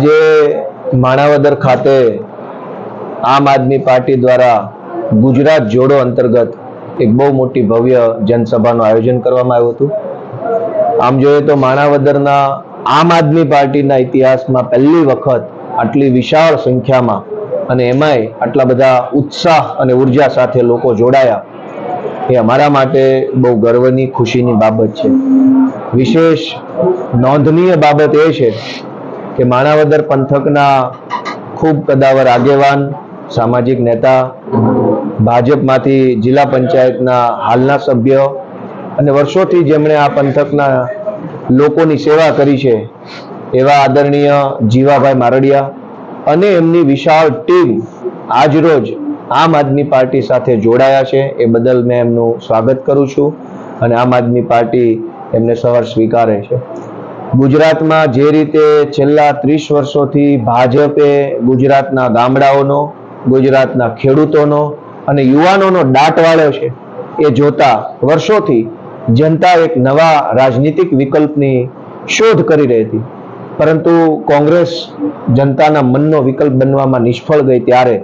જે માણાવદર ખાતે આમ આદમી પાર્ટી દ્વારા ગુજરાત જોડો અંતર્ગત એક બહુ મોટી ભવ્ય જનસભાનું આયોજન કરવામાં આવ્યું હતું. આમ જોઈએ તો માણાવદરના આમ આદમી પાર્ટીના ઇતિહાસમાં પહેલી વખત આટલી વિશાળ સંખ્યામાં અને એમાંય આટલા બધા ઉત્સાહ અને ઊર્જા સાથે લોકો જોડાયા એ અમારા માટે બહુ ગર્વની, ખુશીની બાબત છે. વિશેષ નોંધનીય બાબત એ છે કે માણાવદર પંથકના ખૂબ કદાવર આગેવાન, સામાજિક નેતા, ભાજપમાંથી જિલ્લા પંચાયતના હાલના સભ્ય અને વર્ષોથી જેમણે આ પંથકના લોકોની સેવા કરી છે, એવા આદરણીય જીવાભાઈ મારડિયા અને એમની વિશાળ ટીમ આજરોજ આમ આદમી પાર્ટી સાથે જોડાયા છે. એ બદલ મેં એમનું સ્વાગત કરું છું અને આમ આદમી પાર્ટી એમને સવાર સ્વીકારે છે. ગુજરાતમાં જે રીતે છેલ્લા ત્રીસ વર્ષોથી ભાજપે ગુજરાતના ગામડાઓનો, ગુજરાતના ખેડૂતોનો અને યુવાનોનો દાટ વાળ્યો છે, એ જોતા વર્ષોથી જનતા એક નવા રાજનીતિક વિકલ્પની શોધ કરી રહી હતી. પરંતુ કોંગ્રેસ જનતાના મનનો વિકલ્પ બનવામાં નિષ્ફળ ગઈ ત્યારે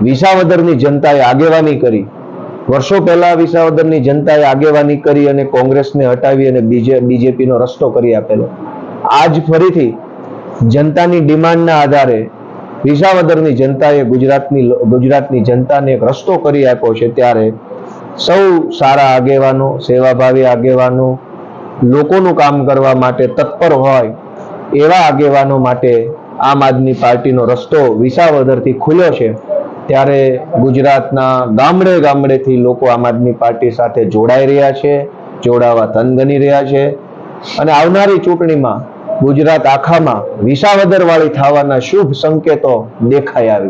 વિસાવદરની જનતાએ આગેવાની કરી વર્ષો પહેલા વિસાવદરની જનતાએ આગેવાની કરી અને કોંગ્રેસને હટાવી અને બીજે બીજેપીનો રસ્તો કરી આપેલો. આજ ફરીથી જનતાની ડિમાન્ડના આધારે વિસાવદરની જનતાએ ગુજરાતની ગુજરાતની જનતાને એક રસ્તો કરી આપ્યો છે ત્યારે સૌ સારા આગેવાનો, સેવાભાવી આગેવાનો, લોકોનું કામ કરવા માટે તત્પર હોય એવા આગેવાનો માટે આમ આદમી પાર્ટીનો રસ્તો વિસાવદરથી ખુલ્યો છે. ત્યારે ગુજરાતના ગામડે ગામડેથી લોકો આમ આદમી પાર્ટી સાથે જોડાઈ રહ્યા છે, જોડાવા તનગની રહ્યા છે. અને આવનારી ચૂંટણીમાં ગુજરાત આખામાં વિસાવદરવાળી થવાના શુભ સંકેતો દેખાઈ આવી.